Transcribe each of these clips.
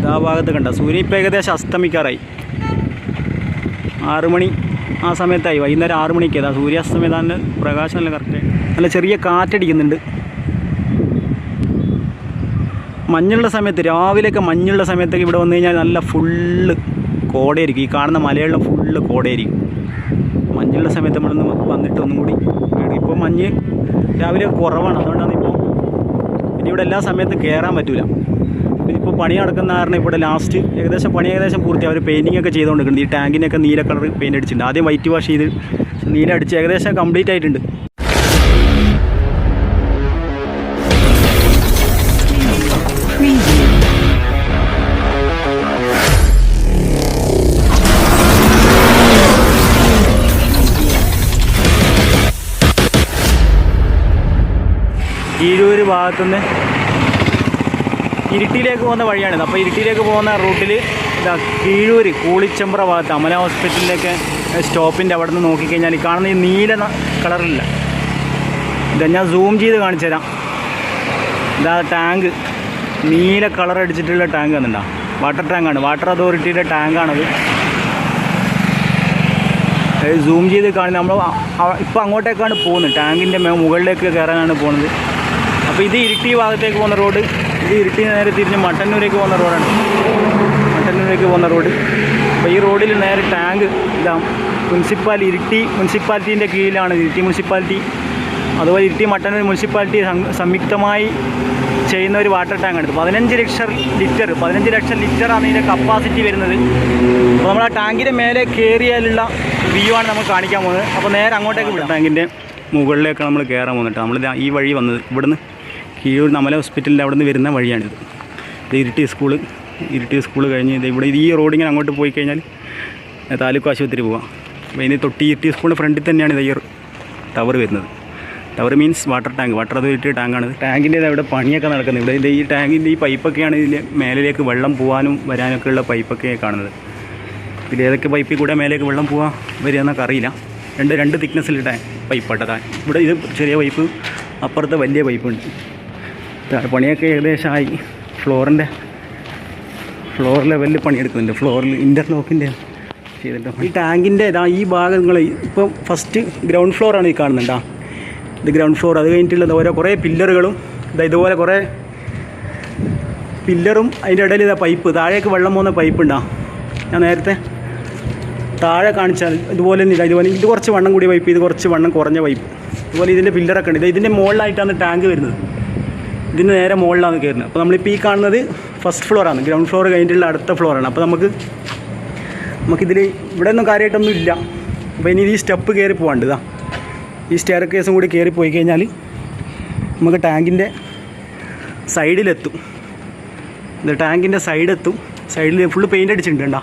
ഇതാ ഭാഗത്ത് കണ്ട? സൂര്യൻ ഇപ്പം ഏകദേശം അസ്തമിക്കാറായി. ആറുമണി ആ സമയത്തായി. വൈകുന്നേരം ആറു മണിക്ക് ഏതാ? സൂര്യാസ്തമിതാന്റെ പ്രകാശം നല്ല കറക്റ്റ് നല്ല ചെറിയ കാറ്റടിക്കുന്നുണ്ട്. മഞ്ഞുള്ള സമയത്ത് രാവിലെയൊക്കെ മഞ്ഞുള്ള സമയത്തൊക്കെ ഇവിടെ വന്നു കഴിഞ്ഞാൽ നല്ല ഫുള്ള് കോടയായിരിക്കും. ഈ കാണുന്ന മലയെല്ലാം ഫുള്ള് കോടയായിരിക്കും. മഞ്ഞുള്ള സമയത്ത് നമ്മളൊന്ന് വന്നിട്ട് ഒന്നും കൂടി ഇപ്പോൾ മഞ്ഞ് രാവിലെ കുറവാണ്. അതുകൊണ്ടാണ് ഇപ്പോൾ ഇനി ഇവിടെ എല്ലാ സമയത്തും കയറാൻ പറ്റില്ല പണി നടക്കുന്ന കാരണം ഇവിടെ ലാസ്റ്റ് ഏകദേശം പണി ഏകദേശം പൂർത്തി. അവർ പെയിന്റിംഗ് ഒക്കെ ചെയ്തുകൊണ്ടിരിക്കുന്നത് ഈ ടാങ്കിനൊക്കെ നീല കളർ പെയിന്റ് അടിച്ചിട്ടുണ്ട്. ആദ്യം വൈറ്റ് വാഷ് ചെയ്ത് നീല അടിച്ച് ഏകദേശം കംപ്ലീറ്റ് ആയിട്ടുണ്ട്. ഈരൂര് ഭാഗത്തുനിന്ന് ഇരിട്ടിയിലേക്ക് പോകുന്ന വഴിയാണിത്. അപ്പോൾ ഇരിട്ടിയിലേക്ക് പോകുന്ന റൂട്ടിൽ ഇതാ കീഴൂർ കൂളിച്ചമ്പ്ര ഭാഗത്ത് അമല ഹോസ്പിറ്റലിലേക്ക് സ്റ്റോപ്പിന്റെ അവിടെ നിന്ന് നോക്കിക്കഴിഞ്ഞാൽ ഈ കാണുന്ന ഈ നീല കളറില്ല. ഇതാ ഞാൻ സൂം ചെയ്ത് കാണിച്ചു തരാം. ഇതാ ടാങ്ക്. നീല കളർ അടിച്ചിട്ടുള്ള ടാങ്ക് വന്നിട്ടാ വാട്ടർ ടാങ്കാണ് വാട്ടർ അതോറിറ്റിയുടെ ടാങ്കാണത് സൂം ചെയ്ത് കാണുന്നത് നമ്മൾ ഇപ്പോൾ അങ്ങോട്ടേക്കാണ് പോകുന്നത്. ടാങ്കിന്റെ മുകളിലേക്ക് കയറാനാണ് പോകുന്നത്. അപ്പോൾ ഇത് ഇരിട്ടി ഭാഗത്തേക്ക് പോകുന്ന റോഡ്. ഇത് ഇരുട്ടി നേരെ തിരിഞ്ഞ് മട്ടന്നൂരേക്ക് പോകുന്ന റോഡാണ്. മട്ടന്നൂരേക്ക് പോകുന്ന റോഡ്. അപ്പോൾ ഈ റോഡിൽ നേരെ ടാങ്ക് ഇതാ മുനിസിപ്പാലിറ്റി ഇരിട്ടി മുനിസിപ്പാലിറ്റീന്റെ കീഴിലാണ് ഇരിട്ടി മുനിസിപ്പാലിറ്റി. അതുപോലെ ഇരിട്ടി മട്ടന്നൂർ മുനിസിപ്പാലിറ്റി സംയുക്തമായി ചെയ്യുന്ന ഒരു വാട്ടർ ടാങ്കാണ്. ഇത് പതിനഞ്ച് ലക്ഷം ലിറ്റർ പതിനഞ്ച് ലക്ഷം ലിറ്ററാണ് ഇതിന്റെ കപ്പാസിറ്റി വരുന്നത്. അപ്പോൾ നമ്മൾ ആ ടാങ്കിന്റെ മേലെ കയറിയാലുള്ള വ്യൂ ആണ് നമ്മൾ കാണിക്കാൻ പോകുന്നത്. അപ്പോൾ നേരെ അങ്ങോട്ടേക്ക് വിടാം. ടാങ്കിന്റെ മുകളിലേക്ക് നമ്മൾ കയറാൻ വന്നിട്ട് നമ്മൾ ഈ വഴി വന്നത് ഇവിടുന്ന്. കീഴൂർ നമ്മളെ ഹോസ്പിറ്റലിന്റെ അവിടെ നിന്ന് വരുന്ന വഴിയാണിത്. ഇത് ഇരിട്ടി സ്കൂൾ. ഇരിട്ടി സ്കൂൾ കഴിഞ്ഞ് ഇത് ഇവിടെ ഈ റോഡിങ്ങനെ അങ്ങോട്ട് പോയി കഴിഞ്ഞാൽ താലൂക്ക് ആശുപത്രി പോവാം. അപ്പോൾ ഇനി തൊട്ടി ഇരിട്ടി സ്കൂളിന്റെ ഫ്രണ്ടിൽ തന്നെയാണ് ഇത് ഈ ടവർ വരുന്നത്. Tower means water tank. Water authority ടാങ്കാണ് ടാങ്കിന്റെ ഇവിടെ പണിയൊക്കെ നടക്കുന്നത് ഇവിടെ ഇതിന്റെ ഈ ടാങ്കിന്റെ ഈ പൈപ്പൊക്കെയാണ് ഇതിൽ മേലിലേക്ക് വെള്ളം പോകാനും വരാനൊക്കെ ഉള്ള പൈപ്പൊക്കെ കാണുന്നത്. ഇതിൽ ഏതൊക്കെ പൈപ്പിൽ കൂടെ മേലേക്ക് വെള്ളം പോകാൻ വരികയെന്നൊക്കെ അറിയില്ല. രണ്ട് രണ്ട് തിക്നെസ്സിലിട്ട പൈപ്പാട്ടതാ ഇവിടെ ഇത് ചെറിയ പൈപ്പ് അപ്പുറത്തെ വലിയ പൈപ്പുണ്ട്. പണിയൊക്കെ ഏകദേശമായി ഫ്ലോറിന്റെ ഫ്ലോർ ലെവലിൽ പണിയെടുക്കുന്നുണ്ട്. ഫ്ലോറിൽ ഇന്റർലോക്കിന്റെ ചെയ്തിട്ട് ഈ ടാങ്കിന്റെ ഇതാ ഈ ഭാഗങ്ങൾ ഇപ്പം ഫസ്റ്റ് ഗ്രൗണ്ട് ഫ്ലോറാണ് ഈ കാണുന്നുണ്ടാ ഇത് ഗ്രൗണ്ട് ഫ്ലോർ അത് കഴിഞ്ഞിട്ടുള്ളത് ഓരോ കുറേ പില്ലറുകളും ഇതാ ഇതുപോലെ കുറേ പില്ലറും അതിന്റെ ഇടയിൽ ഇതാ പൈപ്പ് താഴേക്ക് വെള്ളം പോകുന്ന പൈപ്പ് ഉണ്ടാ? ഞാൻ നേരത്തെ താഴെ കാണിച്ചാൽ ഇതുപോലെ തന്നെ ഇതാ ഇതുപോലെ ഇത് കുറച്ച് വണ്ണം കൂടിയ പൈപ്പ് ഇത് കുറച്ച് വണ്ണം കുറഞ്ഞ പൈപ്പ് ഇതുപോലെ ഇതിന്റെ പില്ലറൊക്കെ ഉണ്ട്. ഇത് ഇതിന്റെ മുകളിലായിട്ടാണ് ടാങ്ക് വരുന്നത്. ഇതിന് നേരെ മുകളിലാണ് കയറുന്നത്. അപ്പോൾ നമ്മളിപ്പോൾ ഈ കാണുന്നത് ഫസ്റ്റ് ഫ്ലോറാണ് ഗ്രൗണ്ട് ഫ്ലോർ കഴിഞ്ഞിട്ടുള്ള അടുത്ത ഫ്ലോറാണ് അപ്പോൾ നമുക്ക് നമുക്കിതിൽ ഇവിടെ ഒന്നും കാര്യമായിട്ടൊന്നും ഇല്ല. അപ്പോൾ ഇനി ഈ സ്റ്റെപ്പ് കയറി പോകാണ്ട് ഇതാ. ഈ സ്റ്റെയർ കേസും കൂടി കയറി പോയി കഴിഞ്ഞാൽ നമുക്ക് ടാങ്കിന്റെ സൈഡിലെത്തും. ഇത് ടാങ്കിന്റെ സൈഡെത്തും. സൈഡിൽ ഫുള്ള് പെയിന്റ് അടിച്ചിട്ടുണ്ട് കേട്ടോ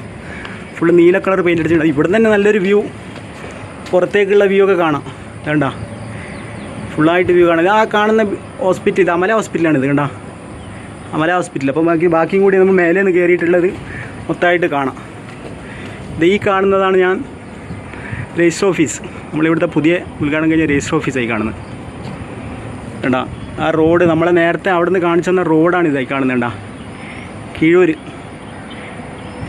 ഫുള്ള് നീല കളർ പെയിന്റ് അടിച്ചിട്ടുണ്ട്. ഇവിടെ തന്നെ നല്ലൊരു വ്യൂ പുറത്തേക്കുള്ള വ്യൂ ഒക്കെ കാണാം. വേണ്ട ഫുള്ളായിട്ട് വ്യൂ കാണുന്നത് ആ കാണുന്ന ഹോസ്പിറ്റൽ ഇത് അമല ഹോസ്പിറ്റലാണ് ഇത് കണ്ടോ. അമല ഹോസ്പിറ്റൽ അപ്പോൾ ബാക്കി ബാക്കിയും കൂടി നമ്മൾ മേലെ നിന്ന് കയറിയിട്ടുള്ളത് മൊത്തമായിട്ട് കാണാം. ഇത് ഈ കാണുന്നതാണ് ഞാൻ രജിസ്റ്റർ ഓഫീസ് നമ്മളിവിടുത്തെ പുതിയ ഉദ്ഘാടനം കഴിഞ്ഞ രജിസ്റ്റർ ഓഫീസായി കാണുന്നത്. കണ്ടാ? ആ റോഡ് നമ്മളെ നേരത്തെ അവിടെ നിന്ന് കാണിച്ചു തന്ന റോഡാണ് ഇതായി കാണുന്നത് കണ്ടാ. കീഴൂർ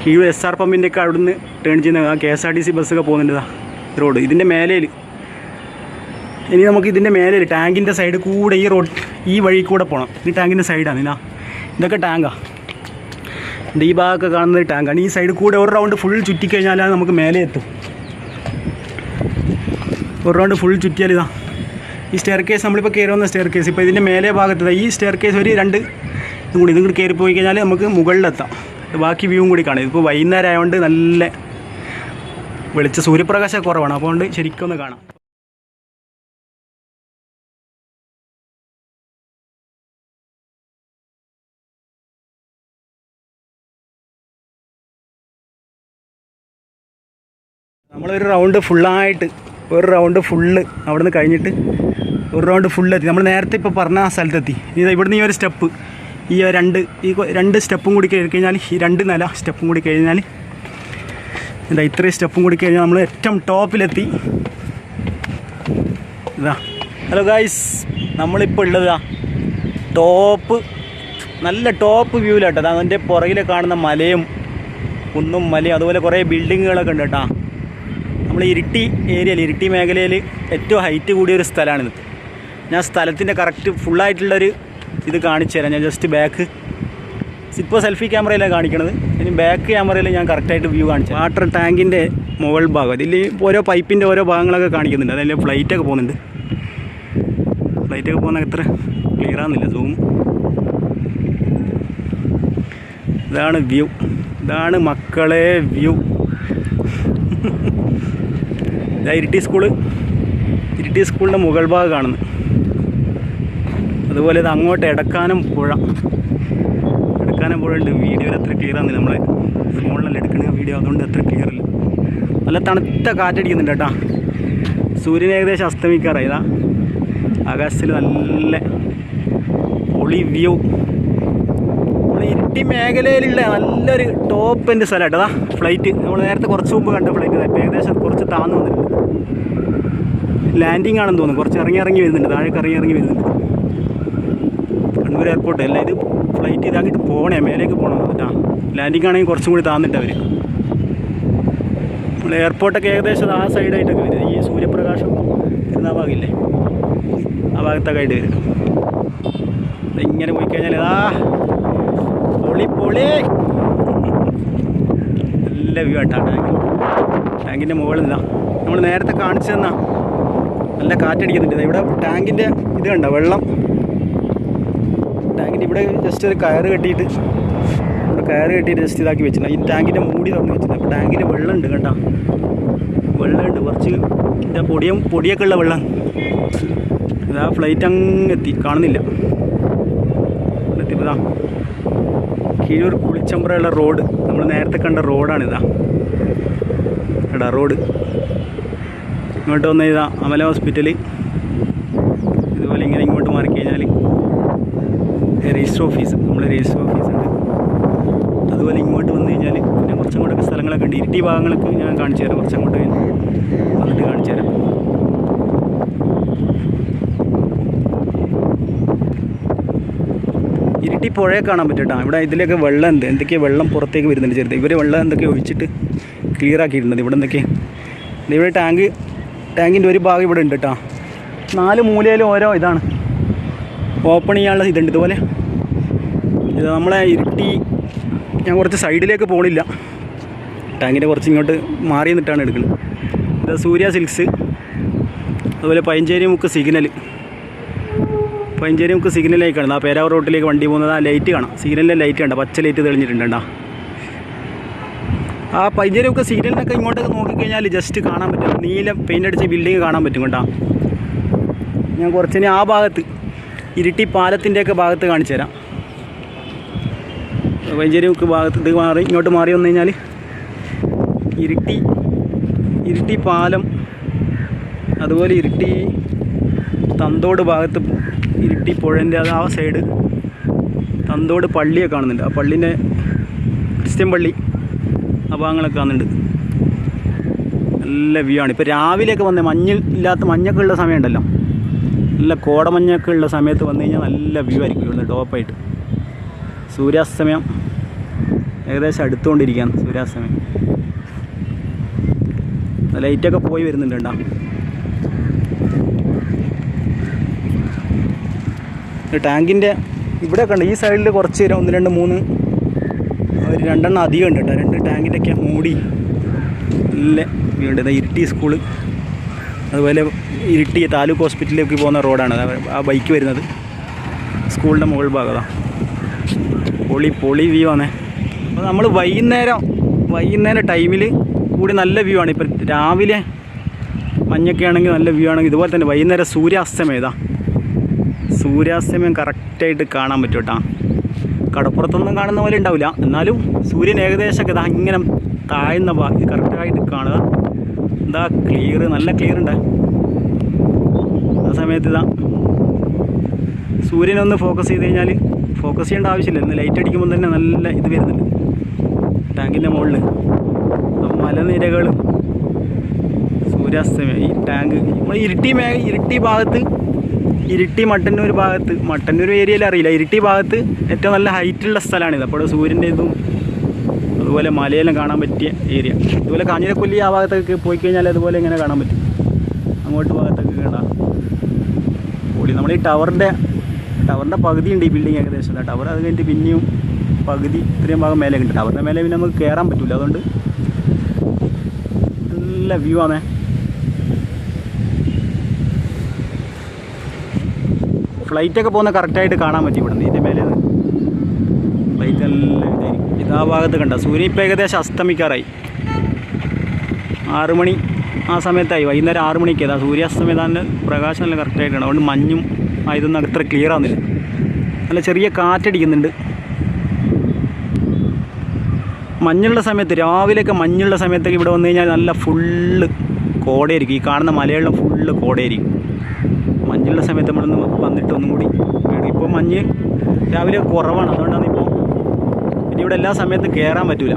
കീഴൂർ എസ് ആർ പമ്പിന്റെയൊക്കെ അവിടെ അവിടുന്ന് ടേൺ ചെയ്യുന്ന ആ K S R T C ബസ്സൊക്കെ പോകുന്നുണ്ട് റോഡ് ഇതിന്റെ മേലയിൽ ഇനി നമുക്ക് ഇതിന്റെ മേലെ ടാങ്കിന്റെ സൈഡ് കൂടെ ഈ റോഡ് ഈ വഴി കൂടെ പോകണം ഈ ടാങ്കിന്റെ സൈഡാണ് ഇതാ. ഇതൊക്കെ ടാങ്കാ. ഇത് ഈ ഭാഗമൊക്കെ കാണുന്നത് ടാങ്കാണ് ഈ സൈഡ് കൂടെ ഒരു റൗണ്ട് ഫുൾ ചുറ്റിക്കഴിഞ്ഞാലാണ് നമുക്ക് മേലെ എത്തും. ഒരു റൗണ്ട് ഫുൾ ചുറ്റിയാൽ ഇതാ. ഈ സ്റ്റെയർ കേസ് നമ്മളിപ്പോൾ കയറി വന്ന സ്റ്റെയർ കേസ് ഇപ്പോൾ ഇതിന്റെ മേലെ ഭാഗത്ത് ഈ സ്റ്റെയർ കേസ് ഒരു രണ്ട് ഇതും കൂടി. ഇതും കൂടി കയറി പോയി കഴിഞ്ഞാൽ നമുക്ക് മുകളിലെത്താം. ബാക്കി വ്യൂവും കൂടി കാണാം. ഇതിപ്പോൾ വൈകുന്നേരം ആയതുകൊണ്ട് നല്ല വെളിച്ച. സൂര്യപ്രകാശം കുറവാണ്. അപ്പോൾ ശരിക്കും ഒന്ന് കാണാം. നമ്മളൊരു റൗണ്ട് ഫുള്ളായിട്ട് ഒരു റൗണ്ട് ഫുള്ള് അവിടെ നിന്ന് കഴിഞ്ഞിട്ട് ഒരു റൗണ്ട് ഫുള്ള് എത്തി നമ്മൾ നേരത്തെ ഇപ്പോൾ പറഞ്ഞ ആ സ്ഥലത്തെത്തി. ഇത് ഇവിടുന്ന് ഈ ഒരു സ്റ്റെപ്പ് ഈ രണ്ട് ഈ രണ്ട് സ്റ്റെപ്പും കൂടി കയറി കഴിഞ്ഞാൽ ഈ രണ്ട് നില സ്റ്റെപ്പും കൂടി കഴിഞ്ഞാൽ എന്താ ഇത്രയും സ്റ്റെപ്പും കൂടി കഴിഞ്ഞാൽ നമ്മൾ ഏറ്റവും ടോപ്പിലെത്തി. ഇതാ. ഹലോ ഗായ്സ് നമ്മളിപ്പോൾ ഉള്ളതാ ടോപ്പ് നല്ല ടോപ്പ് വ്യൂവിലാട്ടോ. അതാ അതിന്റെ പുറകിലെ കാണുന്ന മലയും കുന്നും മലയും അതുപോലെ കുറേ ബിൽഡിങ്ങുകളൊക്കെ ഉണ്ട് കേട്ടോ. നമ്മൾ ഇരിട്ടി ഏരിയയിൽ ഇരിട്ടി മേഖലയിൽ ഏറ്റവും ഹൈറ്റ് കൂടിയ ഒരു സ്ഥലമാണിത്. ഞാൻ സ്ഥലത്തിന്റെ കറക്റ്റ് ഫുള്ളായിട്ടുള്ളൊരു ഇത് കാണിച്ചു തരാം. ഞാൻ ജസ്റ്റ് ബാക്ക് ഇപ്പോൾ സെൽഫി ക്യാമറയിലാണ് കാണിക്കണത്. ഇനി ബാക്ക് ക്യാമറയിൽ ഞാൻ കറക്റ്റായിട്ട് വ്യൂ കാണിച്ചു വാട്ടർ ടാങ്കിന്റെ മുകൾ ഭാഗം. ഇതിൽ ഓരോ പൈപ്പിന്റെ ഓരോ ഭാഗങ്ങളൊക്കെ കാണിക്കുന്നുണ്ട്. അതിൽ ഫ്ലൈറ്റൊക്കെ പോകുന്നുണ്ട്. ഫ്ലൈറ്റൊക്കെ പോകുന്ന എത്ര ക്ലിയർ ആകുന്നില്ല സൂം ഇതാണ് വ്യൂ. ഇതാണ് മക്കളെ വ്യൂ. ഇതാ ഇരിട്ടി സ്കൂൾ ഇരിട്ടി സ്കൂളിന്റെ മുകൾ ഭാഗം കാണുന്നു അതുപോലെ ഇത് അങ്ങോട്ട് എടക്കാനം പുഴ. എടക്കാനം പുഴ ഉണ്ട് വീഡിയോയിൽ അത്ര ക്ലിയർ ആണ് നമ്മൾ ഫോണിലല്ല എടുക്കുന്ന വീഡിയോ അതുകൊണ്ട് അത്ര ക്ലിയർ ഇല്ല. നല്ല തണുത്ത കാറ്റടിക്കുന്നുണ്ട് കേട്ടോ. സൂര്യൻ ഏകദേശം അസ്തമിക്കാറായി. ഇതാ ആകാശത്തിൽ നല്ല പൊളി വ്യൂ. ഇരിട്ടി മേഖലയിലുള്ള നല്ലൊരു ടോപ്പ് എന്റെ അതാ ഫ്ലൈറ്റ് നമ്മൾ നേരത്തെ കുറച്ച് മുമ്പ് കണ്ട ഫ്ലൈറ്റ് ഏകദേശം കുറച്ച് താന്നു വന്നിട്ടുണ്ട്. ലാൻഡിങ് ആണെന്ന് തോന്നുന്നു. കുറച്ച് ഇറങ്ങി ഇറങ്ങി വരുന്നുണ്ട്. താഴേക്ക് ഇറങ്ങി ഇറങ്ങി വരുന്നുണ്ട്. കണ്ണൂർ എയർപോർട്ട് അല്ല? ഇത് ഫ്ലൈറ്റ് ഇതാക്കിയിട്ട് പോകണേ മേലേക്ക് പോകണം എന്നിട്ടാ ലാൻഡിംഗ് ആണെങ്കിൽ കുറച്ചും കൂടി താന്നിട്ട് അവർ നമ്മൾ എയർപോർട്ടൊക്കെ ഏകദേശം ആ സൈഡായിട്ടൊക്കെ വരും. ഈ സൂര്യപ്രകാശം വരുന്ന ആ ഭാഗമില്ലേ? ആ ഭാഗത്തൊക്കെ ആയിട്ട് വരും. ഇങ്ങനെ പോയി കഴിഞ്ഞാൽ ഇതാ പൊളി പൊളി. നല്ല വ്യൂ ആട്ടാ. ടാങ്ക് ടാങ്കിന്റെ മുകളിൽ നിന്നാണ് നമ്മൾ നേരത്തെ കാണിച്ചു തന്നാ നല്ല കാറ്റടിക്കുന്നുണ്ട്. ഇവിടെ ടാങ്കിന്റെ ഇത് കണ്ട? വെള്ളം. ടാങ്കിന്റെ ഇവിടെ ജസ്റ്റ് ഒരു കയറ് കെട്ടിയിട്ട് ഇവിടെ കയറ് കെട്ടിയിട്ട് ജസ്റ്റ് ഇതാക്കി വെച്ചിട്ടുണ്ട്. ഈ ടാങ്കിന്റെ മൂടി തുറന്ന് വെച്ചിട്ടുണ്ട്. അപ്പോൾ ടാങ്കിന്റെ വെള്ളം ഉണ്ട് കേട്ടോ വെള്ളമുണ്ട്. കുറച്ച് ഇതാ പൊടിയും പൊടിയൊക്കെ ഉള്ള വെള്ളം. ഇതാ ഫ്ലൈറ്റ് അങ്ങ് എത്തി. കാണുന്നില്ല. എത്തിയപ്പോഴാ കീഴൂർ കുളിച്ചമ്പ്രയുള്ള റോഡ് നമ്മൾ നേരത്തെ കണ്ട റോഡാണിതാ എടാ റോഡ് ഇങ്ങോട്ട് വന്ന ഇതാ അമല ഹോസ്പിറ്റൽ ഇതുപോലെ ഇങ്ങനെ ഇങ്ങോട്ട് മാറി കഴിഞ്ഞാൽ രജിസ്റ്റർ ഓഫീസ് നമ്മൾ രജിസ്റ്റർ ഓഫീസ് ഉണ്ട്. അതുപോലെ ഇങ്ങോട്ട് വന്നു കഴിഞ്ഞാൽ പിന്നെ കുറച്ചും സ്ഥലങ്ങളൊക്കെ ഉണ്ട്. ഇരിട്ടി ഭാഗങ്ങളൊക്കെ ഞാൻ കാണിച്ചു തരാം. കുറച്ചങ്ങോട്ട് കൂടെ വന്നിട്ട് കാണിച്ചു തരാം. ഇരിട്ടി പുഴയെ കാണാൻ പറ്റട്ടാ. ഇവിടെ ഇതിലൊക്കെ വെള്ളം ഉണ്ട്. എന്തൊക്കെയാണ് വെള്ളം പുറത്തേക്ക് വരുന്നുണ്ട് ചെറുത്. ഇവർ വെള്ളം എന്തൊക്കെയോ ഒഴിച്ചിട്ട് ക്ലിയർ ആക്കിയിട്ടുണ്ട്. ഇവിടെ എന്തൊക്കെ ഇവിടെ ടാങ്ക് ടാങ്കിന്റെ ഒരു ഭാഗം ഇവിടെ ഉണ്ട് കേട്ടോ നാല് മൂലയിലും ഓരോ ഇതാണ്. ഓപ്പൺ ചെയ്യാനുള്ള ഇതുണ്ട് ഇതുപോലെ. ഇത് നമ്മളെ ഇരുട്ടി ഞാൻ കുറച്ച് സൈഡിലേക്ക് പോകണില്ല ടാങ്കിന്റെ കുറച്ച് ഇങ്ങോട്ട് മാറി നിന്നിട്ടാണ് എടുക്കുന്നത് ഇത് സൂര്യ സിൽക്സ് അതുപോലെ പയഞ്ചേരി മുക്ക് സിഗ്നൽ പയഞ്ചേരി മുക്ക് സിഗ്നലിലേക്ക് കാണുന്നത് ആ പേരാവർ റോട്ടിലേക്ക് വണ്ടി പോകുന്നത് ആ ലൈറ്റ് കാണാം. സിഗ്നലിലെ ലൈറ്റ് കണ്ട? പച്ച ലൈറ്റ് തെളിഞ്ഞിട്ടുണ്ട് ആ പൈഞ്ചേരി സീരിയലിനൊക്കെ ഇങ്ങോട്ടൊക്കെ നോക്കിക്കഴിഞ്ഞാൽ ജസ്റ്റ് കാണാൻ പറ്റും. നീല പെയിന്റ് അടിച്ച ബിൽഡിങ് കാണാൻ പറ്റും കേട്ടോ ഞാൻ കുറച്ചിനി ആ ഭാഗത്ത് ഇരിട്ടി പാലത്തിന്റെയൊക്കെ ഭാഗത്ത് കാണിച്ചു തരാം. വൈഞ്ചേരി മുക്ക് ഭാഗത്ത് ഇത് മാറി ഇങ്ങോട്ട് മാറി വന്നു കഴിഞ്ഞാൽ ഇരിട്ടി ഇരിട്ടി പാലം അതുപോലെ ഇരിട്ടി തന്തോട് ഭാഗത്ത് ഇരിട്ടി പുഴന്റെ ആ സൈഡ് തന്തോട് പള്ളിയൊക്കെ കാണുന്നുണ്ട്. ആ പള്ളീന്റെ ക്രിസ്ത്യൻ പള്ളി. ഭാഗങ്ങളൊക്കെ കാണുന്നുണ്ട് നല്ല വ്യൂ ആണ്. ഇപ്പോൾ രാവിലെയൊക്കെ വന്നേ മഞ്ഞ് ഇല്ലാത്ത മഞ്ഞൊക്കെ ഉള്ള സമയമുണ്ടല്ലോ. നല്ല കോടമഞ്ഞൊക്കെ ഉള്ള സമയത്ത് വന്നു കഴിഞ്ഞാൽ നല്ല വ്യൂ ആയിരിക്കും ഇവിടുന്ന് ടോപ്പായിട്ട് സൂര്യാസ്തമയം ഏകദേശം അടുത്തുകൊണ്ടിരിക്കുകയാണ് സൂര്യാസ്തമയം. ലൈറ്റൊക്കെ പോയി വരുന്നുണ്ട് ടാങ്കിന്റെ ഇവിടെയൊക്കെ ഉണ്ട് ഈ സൈഡിൽ കുറച്ച് ഒന്ന് രണ്ട് മൂന്ന് ഒരു രണ്ടെണ്ണം അധികം ഉണ്ട് കേട്ടോ. രണ്ട് ടാങ്കിന്റെയൊക്കെ മൂടി നല്ല ഉണ്ട് ഇരിട്ടി സ്കൂൾ. അതുപോലെ ഇരിട്ടി താലൂക്ക് ഹോസ്പിറ്റലിലേക്ക് പോകുന്ന റോഡാണ്. ആ ബൈക്ക് വരുന്നത്. സ്കൂളിന്റെ മുകൾ ഭാഗതാണ് പൊളി പൊളി വ്യൂ ആണ്. അപ്പോൾ നമ്മൾ വൈകുന്നേരം വൈകുന്നേരം ടൈമിൽ കൂടി നല്ല വ്യൂ ആണ്. ഇപ്പം രാവിലെ മഞ്ഞൊക്കെ ആണെങ്കിൽ നല്ല വ്യൂ ആണെങ്കിൽ ഇതുപോലെ തന്നെ വൈകുന്നേരം സൂര്യാസ്തമയം സൂര്യാസ്തമയം കറക്റ്റായിട്ട് കാണാൻ പറ്റും കേട്ടോ. കടപ്പുറത്തൊന്നും കാണുന്ന പോലെ ഉണ്ടാവില്ല. എന്നാലും സൂര്യൻ ഏകദേശമൊക്കെ ഇതാ ഇങ്ങനെ താഴ്ന്ന ഭാഗം കറക്റ്റായിട്ട് കാണുക. എന്താ ക്ലിയർ നല്ല ക്ലിയർ ഉണ്ട്. ആ സമയത്ത് ഇതാ സൂര്യനൊന്ന് ഫോക്കസ് ചെയ്ത് കഴിഞ്ഞാൽ ഫോക്കസ് ചെയ്യേണ്ട ആവശ്യമില്ല. ഇന്ന് ലൈറ്റ് അടിക്കുമ്പോൾ തന്നെ നല്ല ഇത് വരുന്നുണ്ട്. ടാങ്കിന്റെ മുകളിൽ മലനിരകൾ സൂര്യാസ്തമയം. ഈ ടാങ്ക് നമ്മൾ ഇരിട്ടി മേ ഇരുട്ടി ഭാഗത്ത് ഇരിട്ടി മട്ടന്നൂർ ഭാഗത്ത് മട്ടന്നൂർ ഏരിയയിൽ അറിയില്ല. ഇരിട്ടി ഭാഗത്ത് ഏറ്റവും നല്ല ഹൈറ്റുള്ള സ്ഥലമാണിത്. അപ്പോൾ സൂര്യന്റെ ഇതും അതുപോലെ മലയെല്ലാം കാണാൻ പറ്റിയ ഏരിയ അതുപോലെ കാഞ്ഞിരക്കൊല്ലി ആ ഭാഗത്തൊക്കെ പോയി കഴിഞ്ഞാൽ അതുപോലെ ഇങ്ങനെ കാണാൻ പറ്റും. അങ്ങോട്ട് ഭാഗത്തൊക്കെ കാണാം പൊളി നമ്മൾ ഈ ടവറിന്റെ ടവറിന്റെ പകുതി ഉണ്ട് ഈ ബിൽഡിംഗ് ഏകദേശം. ടവർ അത് കഴിഞ്ഞിട്ട് പിന്നെയും പകുതി ഇത്രയും ഭാഗം മേലെ കിട്ടും ടവറിന്റെ മേലെ പിന്നെ നമുക്ക് കയറാൻ പറ്റില്ല അതുകൊണ്ട് നല്ല വ്യൂ ആണേ. ഫ്ലൈറ്റൊക്കെ പോകുന്ന കറക്റ്റായിട്ട് കാണാൻ പറ്റും ഇവിടെ നിന്ന് ഇതിന്റെ മേലെ ഫ്ലൈറ്റ് നല്ല ഇതായിരിക്കും. ഇതാ ഭാഗത്ത് കണ്ട? സൂര്യൻ ഇപ്പോൾ ഏകദേശം അസ്തമിക്കാറായി. ആറു മണി ആ സമയത്തായി. വൈകുന്നേരം ആറു മണിക്ക് ഏതാ? സൂര്യാസ്തമയതാന്റെ പ്രകാശം നല്ല കറക്റ്റായിട്ടാണ്. അതുകൊണ്ട് മഞ്ഞും ആയതൊന്നും അത്ര ക്ലിയർ ആവുന്നില്ല. നല്ല ചെറിയ കാറ്റടിക്കുന്നുണ്ട്. മഞ്ഞുള്ള സമയത്ത് രാവിലെയൊക്കെ മഞ്ഞുള്ള സമയത്തൊക്കെ ഇവിടെ വന്നു കഴിഞ്ഞാൽ നല്ല ഫുള്ള് കോടയായിരിക്കും. ഈ കാണുന്ന മലയാളം ഫുള്ള് കോടയായിരിക്കും മഞ്ഞുള്ള സമയത്ത് നമ്മളൊന്ന് വന്നിട്ട് ഒന്നും കൂടി ഇപ്പോൾ മഞ്ഞ് രാവിലെ കുറവാണ്. അതുകൊണ്ടാണ് ഇപ്പോൾ ഇനി ഇവിടെ എല്ലാ സമയത്തും കയറാൻ പറ്റില്ല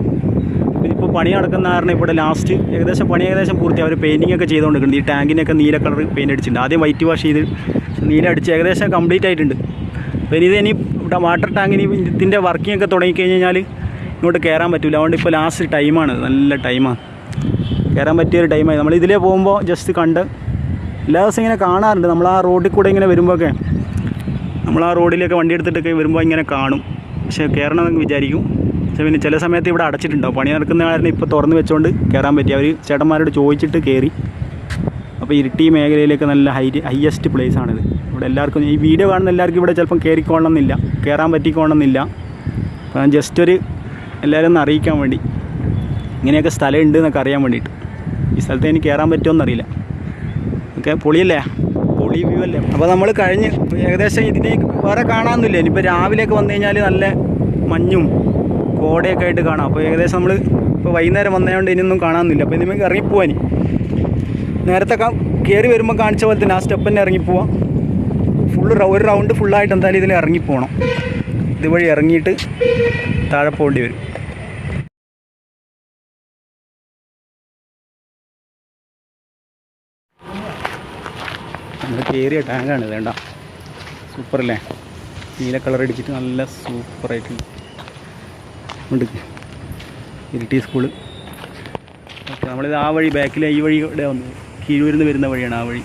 ഇപ്പോൾ പണി നടക്കുന്ന കാരണം ഇവിടെ ലാസ്റ്റ് ഏകദേശം പണി ഏകദേശം പൂർത്തി അവർ പെയിന്റിംഗ് ഒക്കെ ചെയ്തുകൊണ്ടിരിക്കുന്നത് ഈ ടാങ്കിനൊക്കെ നീല കളർ പെയിന്റ് അടിച്ചിട്ടുണ്ട്. ആദ്യം വൈറ്റ് വാഷ് ചെയ്ത് നീല അടിച്ച് ഏകദേശം കംപ്ലീറ്റ് ആയിട്ടുണ്ട്. അപ്പോൾ ഇനി ഇവിടെ വാട്ടർ ടാങ്കിന് ഇതിന്റെ വർക്കിംഗ് ഒക്കെ തുടങ്ങിക്കഴിഞ്ഞാൽ കഴിഞ്ഞാൽ ഇങ്ങോട്ട് കയറാൻ പറ്റില്ല അതുകൊണ്ട് ഇപ്പോൾ ലാസ്റ്റ് ടൈമാണ് നല്ല ടൈമാണ് കയറാൻ പറ്റിയൊരു ടൈമായി നമ്മൾ ഇതിലേ പോകുമ്പോൾ ജസ്റ്റ് കണ്ട് എല്ലാ ദിവസവും ഇങ്ങനെ കാണാറുണ്ട്. നമ്മൾ ആ റോഡിൽ കൂടെ ഇങ്ങനെ വരുമ്പോഴൊക്കെ നമ്മൾ ആ റോഡിലൊക്കെ വണ്ടി എടുത്തിട്ടൊക്കെ വരുമ്പോൾ ഇങ്ങനെ കാണും. പക്ഷേ കയറണമെന്ന് വിചാരിക്കും. പക്ഷേ പിന്നെ ചില സമയത്ത് ഇവിടെ അടച്ചിട്ടുണ്ടാവും. പണി നടക്കുന്ന കാരണം ഇപ്പോൾ തുറന്ന് വെച്ചുകൊണ്ട് കയറാൻ പറ്റി. അവർ ചേട്ടന്മാരോട് ചോദിച്ചിട്ട് കയറി അപ്പോൾ ഇരിട്ടി മേഖലയിലേക്ക് നല്ല ഹൈ ഹയസ്റ്റ് പ്ലേസ് ആണിത്. ഇവിടെ എല്ലാവർക്കും ഈ വീഡിയോ കാണുന്ന എല്ലാവർക്കും ഇവിടെ ചിലപ്പം കയറിക്കോളണമെന്നില്ല കയറാൻ പറ്റിക്കോളണമെന്നില്ല. അപ്പോൾ ഞാൻ ജസ്റ്റ് ഒരു എല്ലാവരും ഒന്ന് അറിയിക്കാൻ വേണ്ടി. ഇങ്ങനെയൊക്കെ സ്ഥലം ഉണ്ട് എന്നൊക്കെ അറിയാൻ വേണ്ടിയിട്ട്. ഈ സ്ഥലത്ത് ഇനി കയറാൻ പറ്റുമോ എന്നറിയില്ല. ഓക്കെ പൊളിയല്ലേ? പൊളി വ്യൂ അല്ലേ? അപ്പോൾ നമ്മൾ കഴിഞ്ഞ് ഏകദേശം ഇതിലേക്ക് വേറെ കാണാമെന്നില്ല ഇനിയിപ്പോൾ രാവിലെയൊക്കെ വന്നു കഴിഞ്ഞാൽ നല്ല മഞ്ഞും കോടയൊക്കെ ആയിട്ട് കാണാം. അപ്പോൾ ഏകദേശം നമ്മൾ ഇപ്പോൾ വൈകുന്നേരം വന്നതുകൊണ്ട് ഇനിയൊന്നും കാണാമെന്നില്ല അപ്പോൾ ഇനിമേക്ക് ഇറങ്ങിപ്പോവാനി നേരത്തെ കയറി വരുമ്പോൾ കാണിച്ച പോലെ തന്നെ ആ സ്റ്റെപ്പ് തന്നെ ഇറങ്ങിപ്പോവാം. ഫുള്ള് ഒരു റൗണ്ട് ഫുള്ളായിട്ട് എന്തായാലും ഇതിൽ ഇറങ്ങിപ്പോകണം ഇതുവഴി ഇറങ്ങിയിട്ട് താഴെ പോകേണ്ടി വരും. നമ്മൾ കയറിയ ടാങ്കാണ് വേണ്ട സൂപ്പറല്ലേ? നീല കളർ അടിച്ചിട്ട് നല്ല സൂപ്പറായിട്ട് ഉണ്ട്. ഇരിട്ടി സ്കൂൾ. ഓക്കെ നമ്മളിത് ആ വഴി ബാക്കിൽ ഈ വഴി ഇവിടെ വന്നു കീഴൂരിൽ നിന്ന് വരുന്ന വഴിയാണ് ആ വഴി.